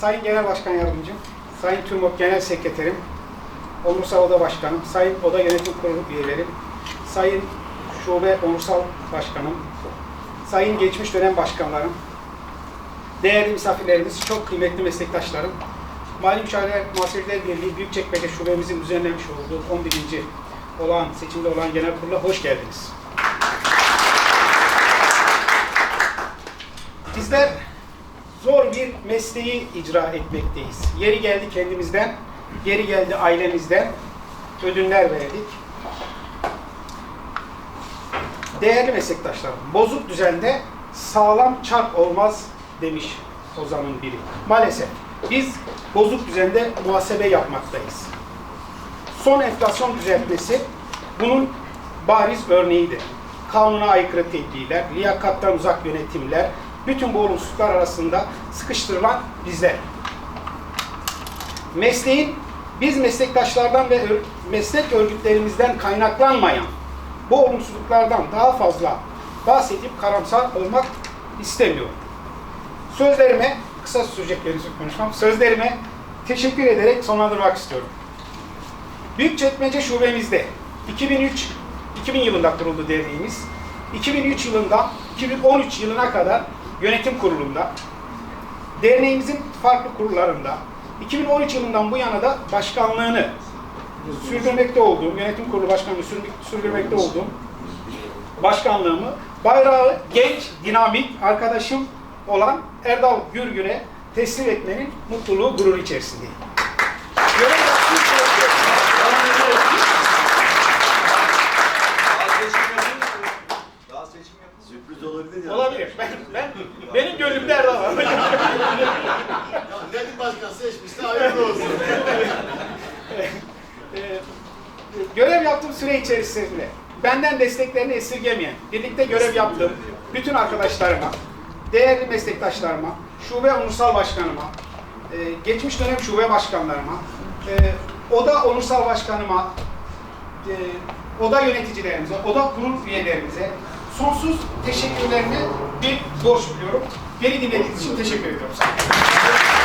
Sayın Genel Başkan Yardımcım, Sayın TÜRMOK Genel Sekreterim, Onursal Oda Başkanım, Sayın Oda Yönetim Kurulu üyelerim, Sayın Şube Onursal Başkanım, Sayın geçmiş dönem başkanlarım, değerli misafirlerimiz, çok kıymetli meslektaşlarım, Mali Müşavirler Muhasebeciler Birliği Büyükçekmece Şubemizin düzenlemiş olduğu 11. olan seçimde olan genel kurula hoş geldiniz. Bizler zor bir mesleği icra etmekteyiz. Yeri geldi kendimizden, yeri geldi ailemizden ödünler verdik. Değerli meslektaşlarım, bozuk düzende sağlam çark olmaz demiş Ozan'ın biri. Maalesef biz bozuk düzende muhasebe yapmaktayız. Son enflasyon düzeltmesi bunun bariz örneğidir. Kanuna aykırı tedbirler, liyakattan uzak yönetimler, bütün bu olumsuzluklar arasında sıkıştırılan bizler. Mesleğin biz meslektaşlardan ve meslek örgütlerimizden kaynaklanmayan bu olumsuzluklardan daha fazla bahsedip karamsar olmak istemiyorum. Sözlerime, kısa sürecek konuşmam, sözlerime teşekkür ederek sonlandırmak istiyorum. Büyükçekmece şubemizde 2003 2000 yılında kuruldu derneğimiz. 2003 yılından 2013 yılına kadar yönetim kurulunda, derneğimizin farklı kurullarında, 2013 yılından bu yana da başkanlığını sürdürmekte olduğum, yönetim kurulu başkanlığı sür- sürdürmekte olduğum başkanlığımı bayrağı genç, dinamik arkadaşım olan Erdal Gürgün'e teslim etmenin mutluluğu, gururu içerisindeyim. Benim gönlümde Erdal var. Nedim Başkan seçmişse hayırlı olsun. Ee, görev yaptığım süre içerisinde benden desteklerini esirgemeyen, birlikte görev yaptığım bütün arkadaşlarıma, değerli meslektaşlarıma, şube onursal başkanıma, e, geçmiş dönem şube başkanlarıma, e, oda onursal başkanıma, e, oda yöneticilerimize, oda kurul üyelerimize sonsuz teşekkürlerimi bir borç biliyorum. Beni dinlediğiniz için teşekkür ediyorum. Sağ